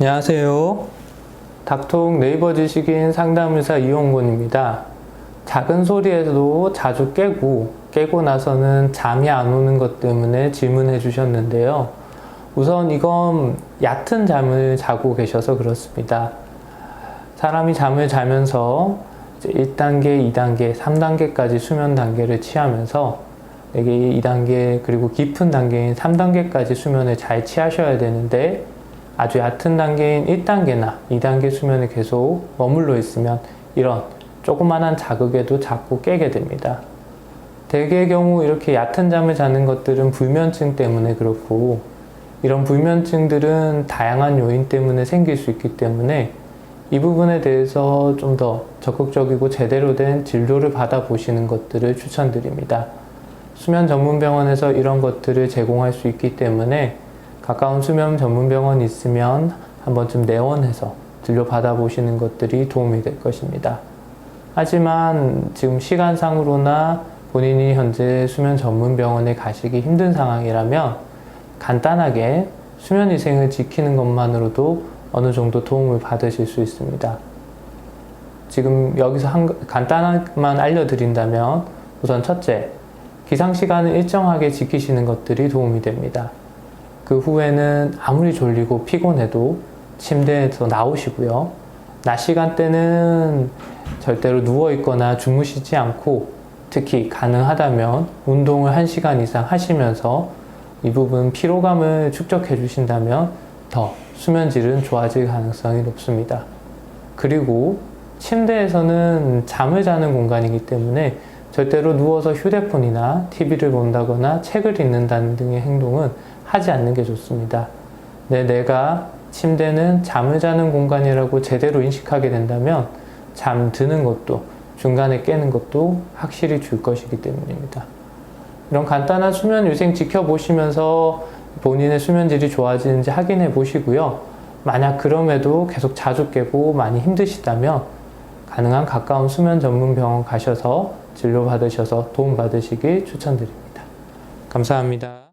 안녕하세요. 닥통 네이버 지식인 상담의사 이용곤입니다. 작은 소리에도 자주 깨고 깨고 나서는 잠이 안 오는 것 때문에 질문해 주셨는데요. 우선 이건 얕은 잠을 자고 계셔서 그렇습니다. 사람이 잠을 자면서 이제 1단계, 2단계, 3단계까지 수면 단계를 취하면서 이게 2단계 그리고 깊은 단계인 3단계까지 수면을 잘 취하셔야 되는데 아주 얕은 단계인 1단계나 2단계 수면에 계속 머물러 있으면 이런 조그만한 자극에도 자꾸 깨게 됩니다. 대개의 경우 이렇게 얕은 잠을 자는 것들은 불면증 때문에 그렇고 이런 불면증들은 다양한 요인 때문에 생길 수 있기 때문에 이 부분에 대해서 좀 더 적극적이고 제대로 된 진료를 받아보시는 것들을 추천드립니다. 수면 전문 병원에서 이런 것들을 제공할 수 있기 때문에 가까운 수면 전문 병원이 있으면 한 번쯤 내원해서 진료 받아보시는 것들이 도움이 될 것입니다. 하지만 지금 시간상으로나 본인이 현재 수면 전문 병원에 가시기 힘든 상황이라면 간단하게 수면 위생을 지키는 것만으로도 어느 정도 도움을 받으실 수 있습니다. 지금 여기서 한, 간단한만 알려드린다면 우선 첫째, 기상 시간을 일정하게 지키시는 것들이 도움이 됩니다. 그 후에는 아무리 졸리고 피곤해도 침대에서 나오시고요. 낮 시간대는 절대로 누워 있거나 주무시지 않고 특히 가능하다면 운동을 1시간 이상 하시면서 이 부분 피로감을 축적해 주신다면 더 수면 질은 좋아질 가능성이 높습니다. 그리고 침대에서는 잠을 자는 공간이기 때문에 절대로 누워서 휴대폰이나 TV를 본다거나 책을 읽는다는 등의 행동은 하지 않는 게 좋습니다. 내 내가 침대는 잠을 자는 공간이라고 제대로 인식하게 된다면 잠드는 것도 중간에 깨는 것도 확실히 줄 것이기 때문입니다. 이런 간단한 수면 위생 지켜보시면서 본인의 수면질이 좋아지는지 확인해 보시고요. 만약 그럼에도 계속 자주 깨고 많이 힘드시다면 가능한 가까운 수면 전문 병원 가셔서 진료 받으셔서 도움 받으시길 추천드립니다. 감사합니다.